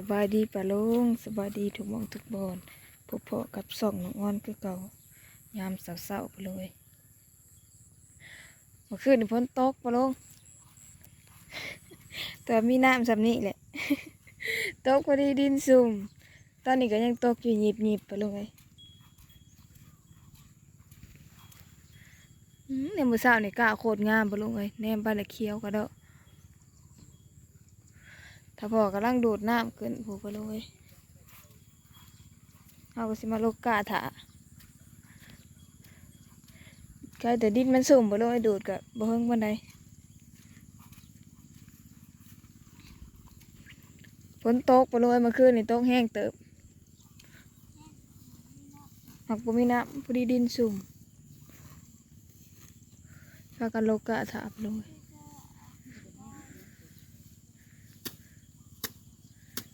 สบายดีปะลุงสบายดีทุกมองทุกบอนพบเพาะกับส่องน้องอ้อนคือเก่ายามเศร้าๆไปเลยเมื่อคืนนี่ฝนตกปะลุงแต่มีน้ำสำนี้แหละตกพอดีดินซุ่มตอนนี้ก็ยังตกอยู่หยิบหยิบปะลุงเอ้ยอืมในมือเช้านี่ยกะโคตรงามปะลุงเอ้ยแนมไปละเคี้ยวก็เด้อ ถ้าพ่อกำลังดูดน้ำขึ้นผูกไปเลยเอาก็สิมาลูกกาถาใครแต่ดินมันสุ่มไปเลยดูดกับบ่เฮิงบันไดฝนตกไปเลยเมื่อคืนนี่ตกแห้งเติบหักบ่มีน้ำพอดีดินสุ่มพากันลกกาถาไปเลย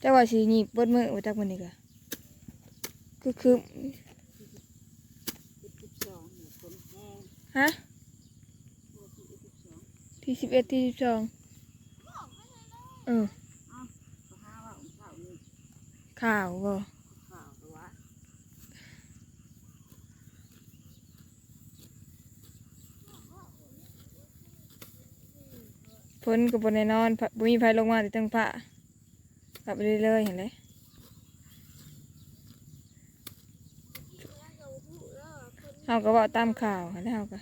แต่ว่าสีหยิบเบิดมือมาจากมันนี่กะคือคือฮะที่สิบเอ็ดที่สิบสองเออข่าวบ่ฝนกับบนแน่นอนพะบ่มีไฟลงมาแต่ตั้งผ้า กลับไปเรื่อยๆเห็นไหมเขาก็บอกตามข่าวเห็นไหมเขาก็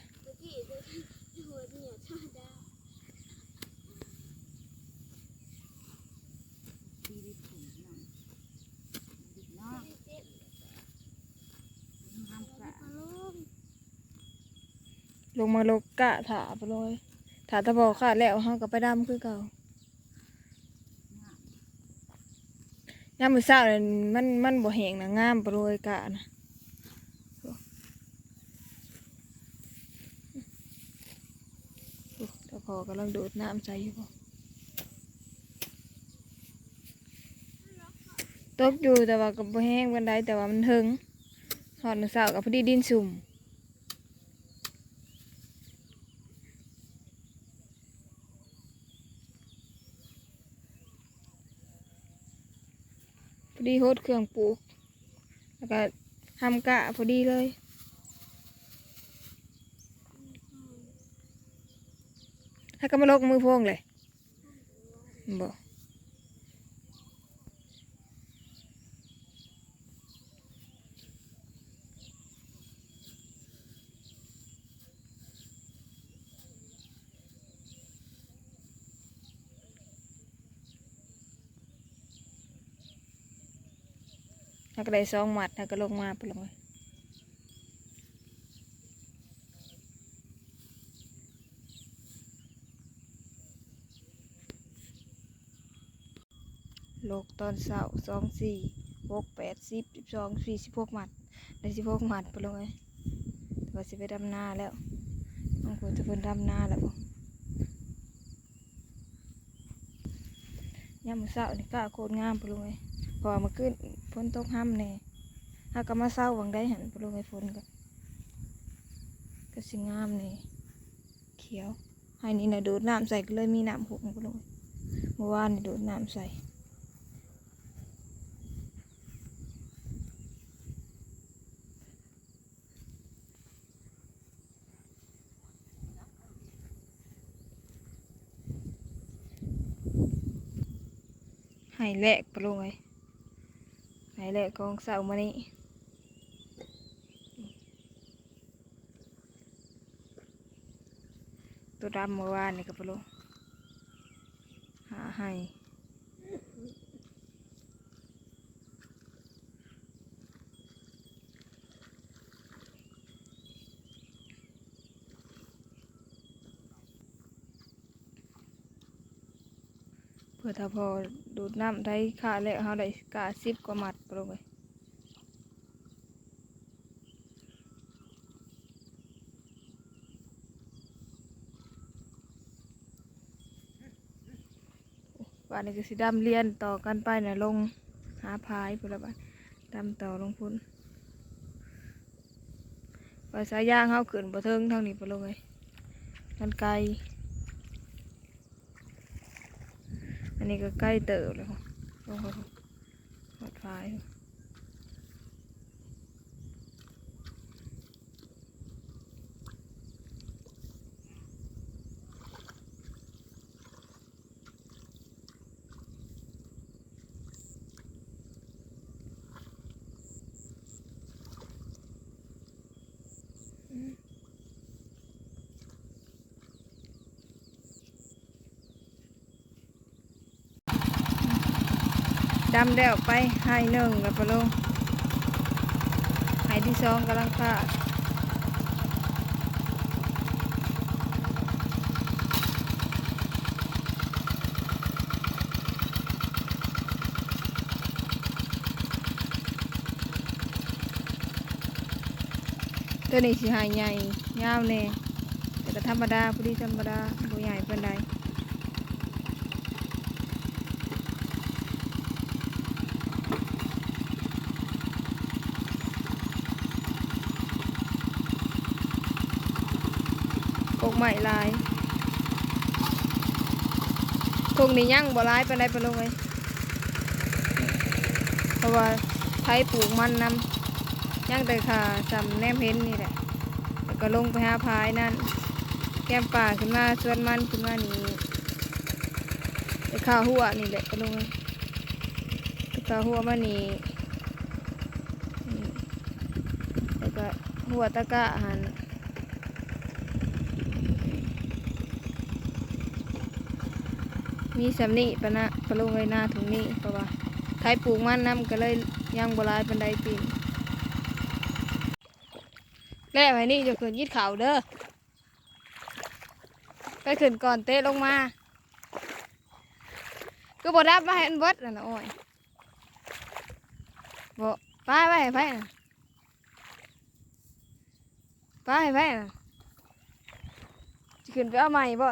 ลงมาลกกะถาไปเลยถาตะบอกขาดแล้วเขาก็ไปดำคือเก่า ยามมื้อเช้านี่มันมันบ่แห้งนะงามปะโรยกะนะโอ้ต่พอกำลังดูดน้ำใส่อยู่บ่ตกอยู่แต่ว่าก็บ่แห้งปานใดแต่ว่ามันถึงหอดมื้อเช้าก็พอดีดินสุ่ม อดีโฮดเครื่องปลูก แล้วก็ทำกะพอดีเลยถ้าก็มาลกมือพวงเลยบอก ถ้าก็ได้สองหมัดถ้าก็ลงมาไปลงเลยโลกตอนเสาร์สองสี่หกแปดสิบสิบสองสี่สิบหกหมัดได้สิบหกหมัดไปลงเลยแต่ว่าสิไปดำนาแล้วบางคนจะเป็นดำนาแล้วบ่ยามมื้อเช้านี่ก็โคตรงามไปลงเลย พอมาขึ้นฝนตกห้ำแน่ถ้าก็มาเศร้าหวังได้หันปลงไอ้ฝนก็ก็สิงามนี่เขียวให้นี่นะดูดน้ำใส่ก็เลยมีน้ำหกไปลงเมื่อวานนี่ดูดน้ำใส่ให้แหลกไปลงไอ้ ไหนแหลยกองเสามานี่ตัวดำเมื่อวานนี่ก็ไปลงหาให้ เพื่อถ้าพอดูดน้ำได้ค่าแล้วเขาได้กาสิบกว่ามัดไปลงไปวันนี้ก็สิดำเรียนต่อกันไปนะลงหาพายไปแล้วบ้านดำต่อลงพุ่นไปสายยางเขาขึ้นบ่เทิงท่านี้ไปลงเลยมันไกล นี้ก็ใกล้เต๋อแล้วหอดไฟายดำแล้วไปให้หนึ่งแล้วปะลงให้ที่สองกำลังพาตัวนี้สิหายใหญ่ยาวแน่แต่ธรรมดาพอดีธรรมดาบ่ใหญ่เปานใด ใหม่ลายทงนี้ยังบ่ร้ายไปานใดปลงเลยเพราะว่าไทยปลูกมันนำยังแต่ขาจำแนมเห็นนี่แหละแล้วก็ลงไปหาพายนั่น แก้มป่าขึ้นมาสวนมันขึ้นมานี่ไปข้าวหัวนี่แหละไปลงเลยไปข้าวหัวมานี่นี่แล้วก็หัวตะกะหัน มีสำนีปะนะปะลงเลยหน้าถุงนี้เพราะว่าใครปลูกมันน้ำก็เลยย่างบลายปันไดปีแล้วไอ้นี่จะขึ้นยิดเขาเด้อไปขึ้นก่อนเตะลงมาก็บอดับมาให้อันเบิดนั่นนะโอ้ยบอป้าไปไปนะป้าให้ไปนะจะขึ้นไปเอาใหม่บ่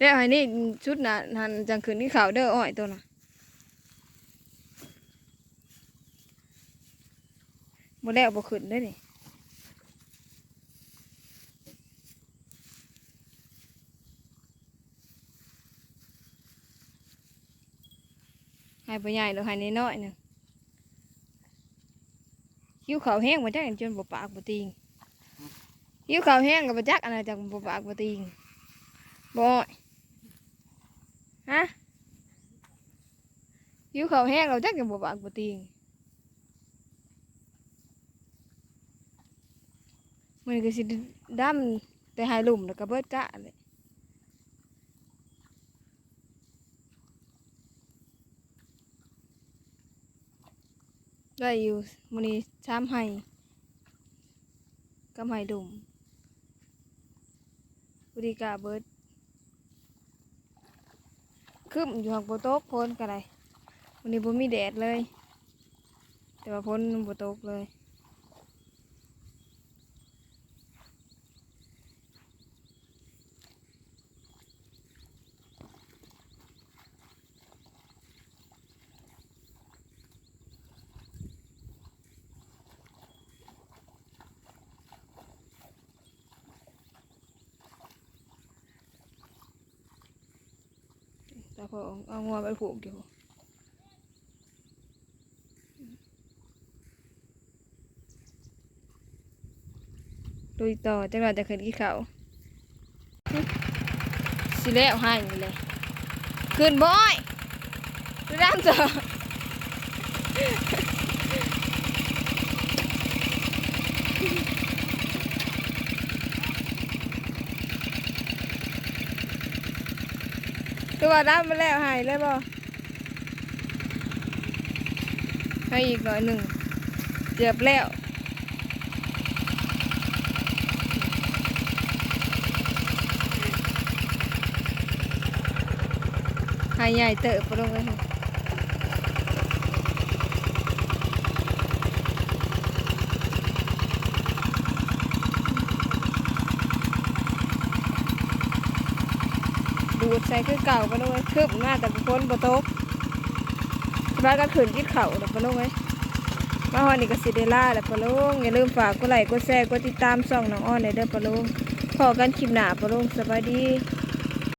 แล้วไอ้นี่ชุดน่ะหันจังคืนที่ขาวเด้ออ้อยตัวน่ะบ่แล้วบ่ขึ้นได้นี่ให้บ่ใหญ่หรอกให้น้อยๆนึงหิวขาวแห้งบ่จักจนบ่ปากบ่ติงหิวขาวแห้งก็บ่จักอันน่ะจักบ่ปากบ่ติงบ่อ้อย ฮะ หิวข้าแห้งเราจักยังบ่ปากบ่ติงมันก็สิดำแต่หายลุ่มแล้วก็เบิดกะเลยได้อยู่มื้อนี้ชามไห้กับไห้ดุ่มบริกาเบิดคึมอยู่หักโบโตกพ้นกันเลย วันนี้บ่มีแดดเลย แต่ว่าพ้นโบโตกเลยแต่พอเอางัวไปผูกอยู่ ลุยต่อจังหวะจะขึ้นกี่เขาสิแล้วให้เลยขึ้นบ่อยดูด้านเจอตัวดำมาแล้วหายเลยบ่ให้อีกหน่อยหนึ่งเจ็บแล้ว หายใหญ่เติบไปลงเลยดูดใส่คือเก่าไปลงเลยคืบหน้าแต่พ้นบโต๊ะบ้านก็ขืนที่เข่าแล้วไปลงเลยมาฮอดนี่ก็สิเดล่าแล้วปะลุงอย่าลืมฝากกดไลค์กดแชร์กดติดตามช่องน้องอ้อนในเด้อปะลุงพอกันคลิปหน้าปะลุงสบายดี